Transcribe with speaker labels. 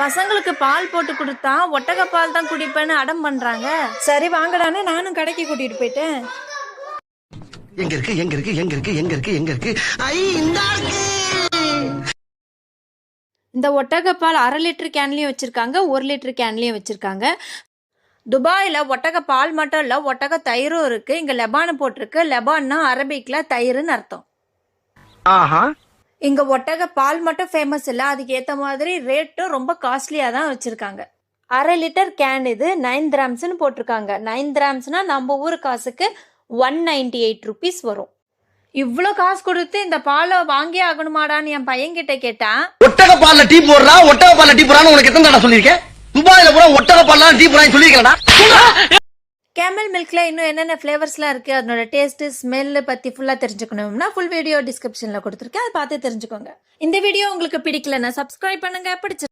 Speaker 1: பசங்களுக்கு பால் போட்டு கொடுத்தா ஒட்டக பால் தான் குடிப்பேன்னு அடம் பண்றாங்க. சரி வாங்கடான்னு நானும் கடைக்கு கூட்டிட்டு போயிட்டேன்.
Speaker 2: எங்க இருக்கு எங்க இருக்கு எங்க இருக்கு எங்க இருக்கு எங்க இருக்கு? ஐ இந்த இருக்கு
Speaker 1: இந்த ஒட்டகப்பால் அரை லிட்டர் கேன்லயும் வச்சிருக்காங்க ஒரு லிட்டர் கேன்லயும் வச்சிருக்காங்க. துபாயில் ஒட்டக பால் மட்டும் இல்லை ஒட்டக தயிரும் இருக்கு. இங்க லெபான் போட்டிருக்கு. லெபான்னா அரபிக்ல தயிர்னு அர்த்தம்.
Speaker 2: ஆஹா.
Speaker 1: இங்க ஒட்டக பால் மட்டும் ஃபேமஸ் இல்லை. அதுக்கு ஏத்த மாதிரி ரேட்டும் ரொம்ப காஸ்ட்லியா தான் வச்சிருக்காங்க. அரை லிட்டர் கேன் இது நைன் கிராம்ஸ்னு போட்டிருக்காங்க. நைன் கிராம்ஸ்னா நம்ம ஊர் காசுக்கு ஒன் நைன்டி எயிட் ருபீஸ் வரும். இவ்வளோ காசு கொடுத்து இந்த பாலை வாங்கி ஆகணுமாடான்னு என் பையன்கிட்ட கேட்டேன்
Speaker 2: ஒட்டக பால்ல டீ போடுறா ஒட்டக பால்ல டீ போடுறான்னு உனக்கு எத்தனை தடவை சொல்லியிருக்கேன்? துபாயில பூரா ஒட்டக பால்ல டீ போடுறான்னு சொல்லியிருக்கேன்டா.
Speaker 1: கேமல் மில்க்ல இன்னும் என்னென்ன ஃப்ளேவர்ஸ்லாம் இருக்கு அதனோட டேஸ்ட் ஸ்மெல்லு பத்தி ஃபுல்லா தெரிஞ்சுக்கணும்னா ஃபுல் வீடியோ டிஸ்கிரிப்ஷனில் கொடுத்துருக்கேன். அதை பார்த்து தெரிஞ்சுக்கோங்க. இந்த வீடியோ உங்களுக்கு பிடிக்கலன்னா சப்ஸ்கிரைப் பண்ணுங்க பிடிச்சி